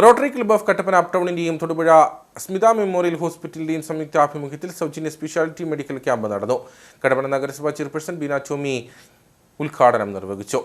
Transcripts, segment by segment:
Rotary club of Kattappana അപ്ടൗണിന്റെയും Thodupuzha Smitha memorial ഹോസ്പിറ്റലിന്റെയും സംയുക്ത ആഭിമുഖ്യത്തിൽ സൗജന്യ സ്പെഷ്യാലിറ്റി മെഡിക്കൽ ക്യാമ്പ് നടന്നു. കട്ടപ്പന നഗരസഭാ ചെയർപേഴ്സൺ ബീന ടോമി ഉദ്ഘാടനം നിർവഹിച്ചു.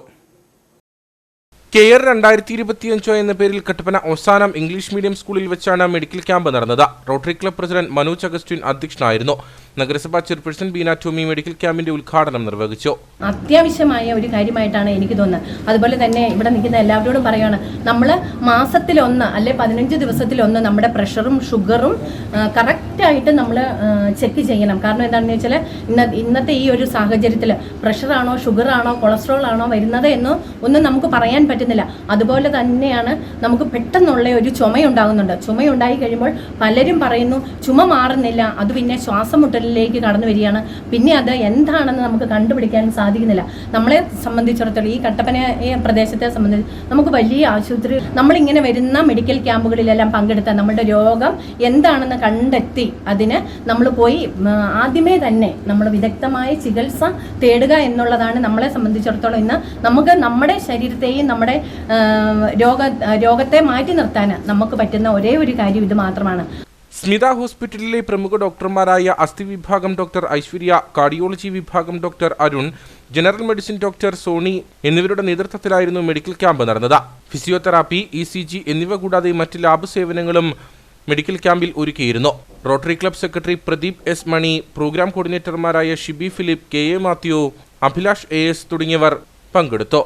കെയർ രണ്ടായിരത്തി ഇരുപത്തിയഞ്ചോ എന്ന പേരിൽ കട്ടപ്പന അവസാനം ഇംഗ്ലീഷ് മീഡിയം സ്കൂളിൽ വെച്ചാണ് മെഡിക്കൽ ക്യാമ്പ് നടന്നത്. Rotary club president Manoj Augustine അധ്യക്ഷനായിരുന്നു. നഗരസഭാ ചെയർപേഴ്സൺ ബീന ടോമി മെഡിക്കൽ ക്യാമ്പിന്റെ ഉദ്ഘാടനം നിർവഹിച്ചു. അത്യാവശ്യമായ ഒരു കാര്യമായിട്ടാണ് എനിക്ക് തോന്നുന്നത്. അതുപോലെ തന്നെ ഇവിടെ നിൽക്കുന്ന എല്ലാവരോടും പറയുകയാണ് നമ്മൾ മാസത്തിലൊന്ന് അല്ലെ പതിനഞ്ച് ദിവസത്തിലൊന്ന് നമ്മുടെ പ്രഷറും ഷുഗറും കറക്റ്റായിട്ട് നമ്മൾ ചെക്ക് ചെയ്യണം. കാരണം എന്താണെന്ന് വെച്ചാൽ ഇന്ന ഇന്നത്തെ ഈ ഒരു സാഹചര്യത്തിൽ പ്രഷറാണോ ഷുഗറാണോ കൊളസ്ട്രോൾ ആണോ വരുന്നത് എന്ന് ഒന്നും നമുക്ക് പറയാൻ പറ്റുന്നില്ല. അതുപോലെ തന്നെയാണ് നമുക്ക് പെട്ടെന്നുള്ള ഒരു ചുമയുണ്ടാകുന്നുണ്ട്. ചുമയുണ്ടായി കഴിയുമ്പോൾ പലരും പറയുന്നു ചുമ മാറുന്നില്ല അത് പിന്നെ ശ്വാസം മുട്ടലിലേക്ക് കടന്നു വരികയാണ്. പിന്നെ അത് എന്താണെന്ന് നമുക്ക് കണ്ടുപിടിക്കാൻ സാധിക്കുന്നില്ല. നമ്മളെ സംബന്ധിച്ചിടത്തോളം ഈ കട്ടപ്പന പ്രദേശത്തെ സംബന്ധിച്ച് നമുക്ക് വലിയ ആശുപത്രി നമ്മളിങ്ങനെ വരുന്ന മെഡിക്കൽ ക്യാമ്പുകളിലെല്ലാം പങ്കെടുത്ത നമ്മുടെ രോഗം എന്താണെന്ന് കണ്ടെത്തി അതിന് നമ്മൾ പോയി ആദ്യമേ തന്നെ നമ്മൾ വിദഗ്ധമായ ചികിത്സ തേടുക എന്നുള്ളതാണ് നമ്മളെ സംബന്ധിച്ചിടത്തോളം ഇന്ന് നമുക്ക് നമ്മുടെ ശരീരത്തെയും നമ്മുടെ രോഗ രോഗത്തെ മാറ്റി നിർത്താൻ നമുക്ക് പറ്റുന്ന ഒരേ ഒരു കാര്യം ഇത് മാത്രമാണ്. സ്മിത ഹോസ്പിറ്റലിലെ പ്രമുഖ ഡോക്ടർമാരായ അസ്ഥി വിഭാഗം ഡോക്ടർ ഐശ്വര്യ കാർഡിയോളജി വിഭാഗം doctor Arun general medicine doctor Soni എന്നിവരുടെ നേതൃത്വത്തിലായിരുന്നു മെഡിക്കൽ ക്യാമ്പ് നടന്നത്. ഫിസിയോതെറാപ്പി ഇ സി ജി എന്നിവ കൂടാതെ മറ്റ് ലാബ് സേവനങ്ങളും മെഡിക്കൽ ക്യാമ്പിൽ ഒരുക്കിയിരുന്നു. Rotary club secretary Pradeep S Mani program കോർഡിനേറ്റർമാരായ Shibi Philip K A Mathew Abhilash A S തുടങ്ങിയവർ പങ്കെടുത്തു.